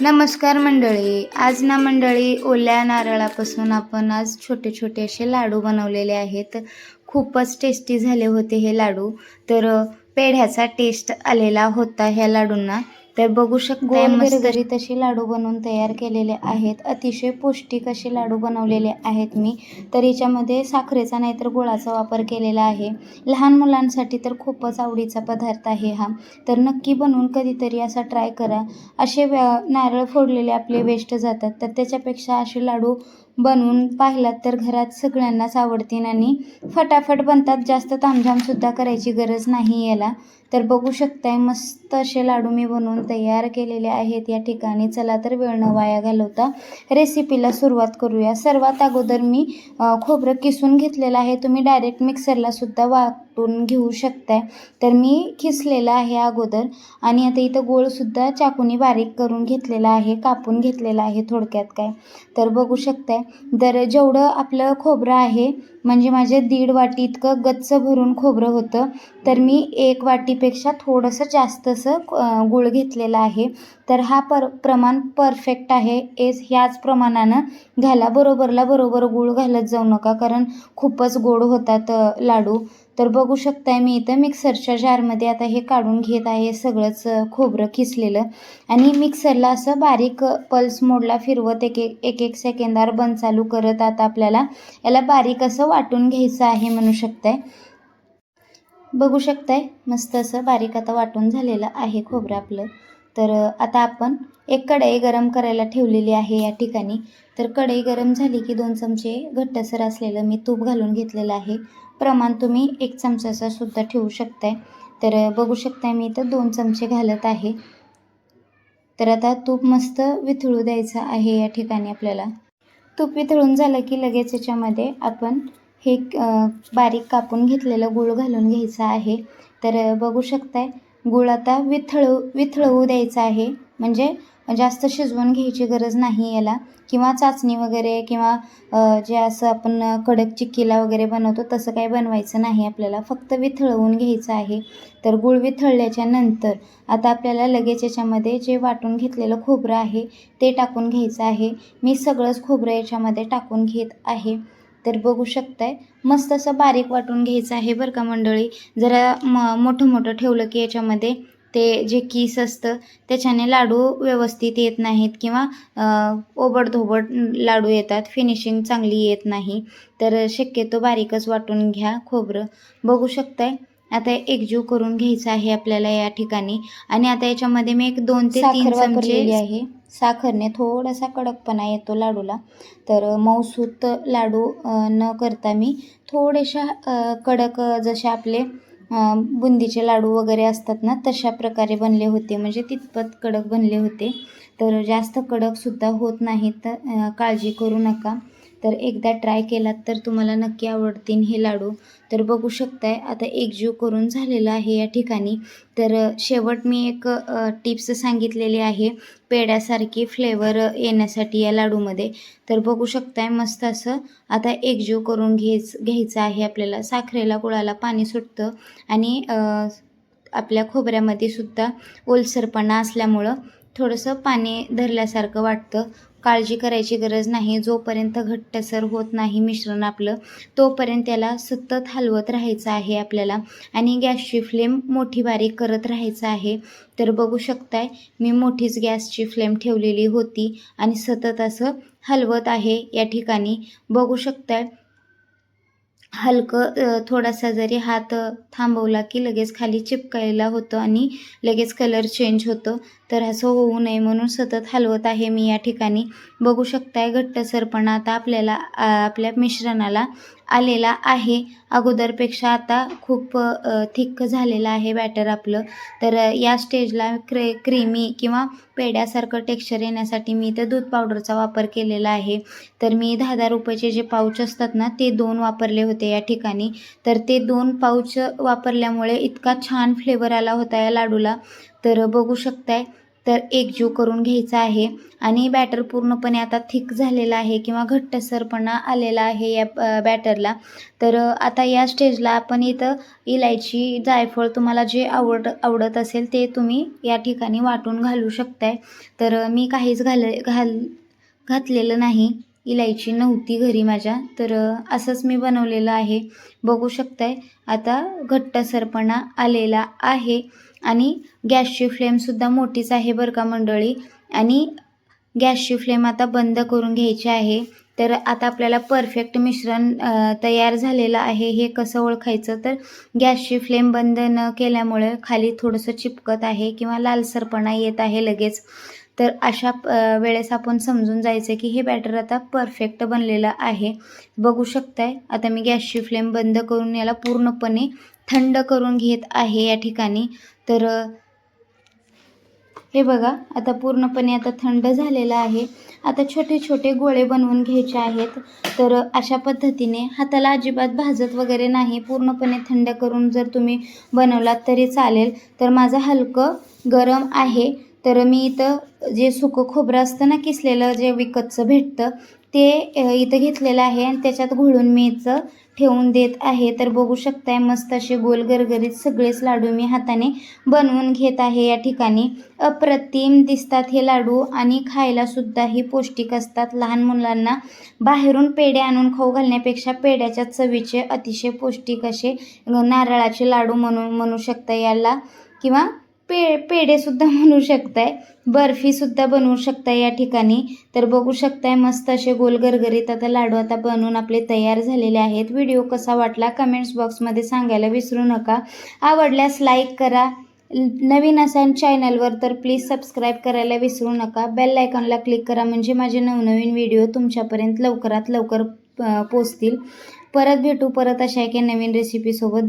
नमस्कार मंडळी. आज ना मंडळी ओल्या नारळापासून आपण आज छोटे छोटे असे लाडू बनवलेले आहेत. खूपच टेस्टी झाले होते हे लाडू. तर पेढ्याचा टेस्ट आलेला होता ह्या लाडूंना. तर बघू शकता मस्त. तसे लाडू बनवून तयार केलेले आहेत. अतिशय पौष्टिक असे लाडू बनवलेले आहेत मी. तर याच्यामध्ये साखरेचा नाही तर गुळाचा वापर केलेला आहे. लहान मुलांसाठी तर खूपच आवडीचा पदार्थ आहे हा. तर नक्की बनवून कधीतरी असा ट्राय करा. असे नारळ फोडलेले आपले वेस्ट जातात. तर त्याच्यापेक्षा असे लाडू बनवून पाहिलात तर घरात सगळ्यांनाच आवडतील आणि फटाफट बनतात जास्त तामझामसुद्धा करायची गरज नाही याला. तर बघू शकताय मस्त असे लाडू मी बनवून तयार केलेले आहेत या ठिकाणी. चला तर वेळ न वाया घालवता रेसिपीला सुरुवात करूया. सर्वात अगोदर मी खोबरं किसून घेतलेलं आहे. तुम्ही डायरेक्ट मिक्सरलासुद्धा वाटून घेऊ शकताय. तर मी खिसलेलं आहे अगोदर आणि आता इथं गोळसुद्धा चाकूनी बारीक करून घेतलेला आहे कापून घेतलेला आहे थोडक्यात काय. तर बघू शकताय तर जेवढं आपलं खोबरं आहे म्हणजे माझे दीड वाटी इतकं गच्च भरून खोबरं होतं तर मी एक वाटीपेक्षा थोडंसं जास्त असं गूळ घेतलेलं आहे. तर हा पर प्रमाण परफेक्ट आहे. एस ह्याच प्रमाणानं घाला. बरोबरला बरोबर गूळ घालत जाऊ नका कारण खूपच गोड होतात लाडू. तर बघू शकताय मी इथं मिक्सरच्या जारमध्ये आता हे काढून घेत आहे सगळंच खोबरं खिसलेलं. आणि मिक्सरला असं बारीक पल्स मोडला फिरवत एक एक एक एक सेकंदावर बंद चालू करत आता आपल्याला याला बारीक असं वाटून घ्यायचं आहे म्हणू शकताय. बघू शकताय मस्त असं बारीक आता वाटून झालेलं आहे खोबरं आपलं. तर आता आपण एक कढई गरम करायला ठेवलेली आहे या ठिकाणी. तर कढई गरम झाली की दोन चमचे घट्टसर असलेलं मी तूप घालून घेतलेलं आहे. प्रमाण तुम्ही एक चमचाचा सुद्धा ठेवू शकताय. तर बघू शकताय मी इथं दोन चमचे घालत आहे. तर आता तूप मस्त विथळू द्यायचं आहे या ठिकाणी आपल्याला. तूप विथळून झालं की लगेच याच्यामध्ये आपण हे बारीक कापून घेतलेलं गूळ घालून घ्यायचं आहे. तर बघू शकताय गूळ आता विथळू विथळवू द्यायचा आहे. म्हणजे जास्त शिजवून घ्यायची गरज नाही याला. किंवा चाचणी वगैरे किंवा जे असं आपण कडक चिक्कीला वगैरे बनवतो तसं काही बनवायचं नाही आपल्याला. फक्त विथळवून घ्यायचं आहे. तर गुळ विथळल्याच्या नंतर आता आपल्याला लगेच याच्यामध्ये जे वाटून घेतलेलं खोबरं आहे ते टाकून घ्यायचं आहे. मी सगळंच खोबरं याच्यामध्ये टाकून घेत आहे. तर बघू शकताय मस्त असं बारीक वाटून घ्यायचं आहे बरं का मंडळी? जरा म मोठं मोठं ठेवलं की याच्यामध्ये ते जे कीस असतं त्याच्याने लाडू व्यवस्थित येत नाहीत किंवा ओबडधोबड लाडू येतात फिनिशिंग चांगली येत नाही. तर शक्यतो बारीकच वाटून घ्या खोबरं. बघू शकताय आता एकजीव करून घ्यायचं आहे आपल्याला या ठिकाणी. आणि आता याच्यामध्ये मी एक दोन ते तीन चमचे आहे. साखरने थोडासा कडकपणा येतो लाडूला. तर मऊसूत लाडू न करता मी थोडेशा कडक जसे आपले बुंदीचे लाडू वगैरे असतात ना तशा प्रकारे बनले होते. म्हणजे तितपत कडक बनले होते. तर जास्त कडकसुद्धा होत नाहीत तर काळजी करू नका. तर एकदा ट्राय केलात तर तुम्हाला नक्की आवडतील हे लाडू. तर बघू शकताय आता एकजीव करून झालेलं आहे या ठिकाणी. तर शेवट मी एक टिप्स सांगितलेली आहे पेड्यासारखी फ्लेवर येण्यासाठी या लाडूमध्ये. तर बघू शकताय मस्त असं आता एकजीव करून घ्यायच घ्यायचं आहे आपल्याला. साखरेला गुळाला पाणी सुटतं आणि आपल्या खोबऱ्यामध्ये सुद्धा ओलसरपणा असल्यामुळं थोडंसं पाणी धरल्यासारखं वाटतं. काळजी करायची गरज नाही. जोपर्यंत घट्टसर होत नाही मिश्रण आपलं तोपर्यंत त्याला सतत हलवत राहायचं आहे आपल्याला. आणि गॅसची फ्लेम मोठी बारीक करत राहायचं आहे. तर बघू शकताय मी मोठीच गॅसची फ्लेम ठेवलेली होती आणि सतत असं हलवत आहे या ठिकाणी. बघू शकताय हलकं थोडासा जरी हात थांबवला की लगेच खाली चिपकायला होतं आणि लगेच कलर चेंज होतं. तर असं होऊ नये म्हणून सतत हलवत आहे मी या ठिकाणी. बघू शकताय घट्टसरपणा आता आपल्याला आपल्या मिश्रणाला आलेला आहे. अगोदरपेक्षा आता खूप थिक्क झालेलं आहे बॅटर आपलं. तर या स्टेजला क्रे क्रीमी किंवा पेड्यासारखं टेक्स्चर येण्यासाठी मी इथं दूध पावडरचा वापर केलेला आहे. तर मी दहा दहा रुपयाचे जे पाऊच असतात ना ते दोन वापरले होते या ठिकाणी. तर ते दोन पाऊच वापरल्यामुळे इतका छान फ्लेवर आला होता या लाडूला. तर बघू शकताय. तर एकजीव करून घ्यायचा आहे. आणि बॅटर पूर्णपणे आता थिक झालेला आहे किंवा घट्टसरपणा आलेला आहे या बॅटरला तर आता या स्टेजला आपण इथं इलायची जायफळ तुम्हाला जे आवड आवडत असेल ते तुम्ही या ठिकाणी वाटून घालू शकताय. तर मी काहीच घाल घाल घातलेलं नाही. इलायची नव्हती घरी माझ्या. तर असंच मी बनवलेलं आहे. बघू शकताय आता घट्टसरपणा आलेला आहे आणि गॅसची फ्लेमसुद्धा मोठीच आहे बरं का मंडळी. आणि गॅसची फ्लेम आता बंद करून घ्यायची आहे. तर आता आपल्याला परफेक्ट मिश्रण तयार झालेलं आहे. हे कसं ओळखायचं? तर गॅसची फ्लेम बंद न केल्यामुळे खाली थोडंसं चिपकत आहे किंवा लालसरपणा येत आहे लगेच. तर अशा वेळेस आपण समजून जायचं की हे बॅटर आता परफेक्ट बनलेलं आहे. बघू शकताय आता मी गॅसची फ्लेम बंद करून याला पूर्णपणे थंड करून घेत आहे या ठिकाणी. तर हे बघा आता पूर्णपणे आता थंड झालेलं आहे. आता छोटे छोटे गोळे बनवून घ्यायचे आहेत. तर अशा पद्धतीने हाताला अजिबात भाजत वगैरे नाही. पूर्णपणे थंड करून जर तुम्ही बनवलात तरी चालेल. तर माझं हलकं गरम आहे. तर मी इथं जे सुकं खोबरं असतं ना किसलेलं जे विकतचं भेटतं ते इथं घेतलेलं आहे आणि त्याच्यात घोळून मी इथं ठेवून देत आहे. तर बघू शकताय मस्त असे गोल गरगरीत सगळेच लाडू मी हाताने बनवून घेत आहे या ठिकाणी. अप्रतिम दिसतात हे लाडू आणि खायलासुद्धाही पौष्टिक असतात. लहान मुलांना बाहेरून पेढे आणून खाऊ घालण्यापेक्षा पेढ्याच्या चवीचे अतिशय पौष्टिक असे नारळाचे लाडू म्हणू म्हणू शकता याला. किंवा पे पेढेसुद्धा म्हणू शकताय. बर्फीसुद्धा बनवू शकताय या ठिकाणी. तर बघू शकताय मस्त असे गोल गरगरीत आता लाडू आता बनवून आपले तयार झालेले आहेत. व्हिडिओ कसा वाटला कमेंट्स बॉक्समध्ये सांगायला विसरू नका. आवडल्यास लाईक करा. नवीन असाल चॅनलवर तर प्लीज सबस्क्राईब करायला विसरू नका. बेल आयकॉनला क्लिक करा म्हणजे माझे नवनवीन व्हिडिओ तुमच्यापर्यंत लवकरात लवकर पोचतील. परत भेटू परत अशा एका नवीन रेसिपीसोबत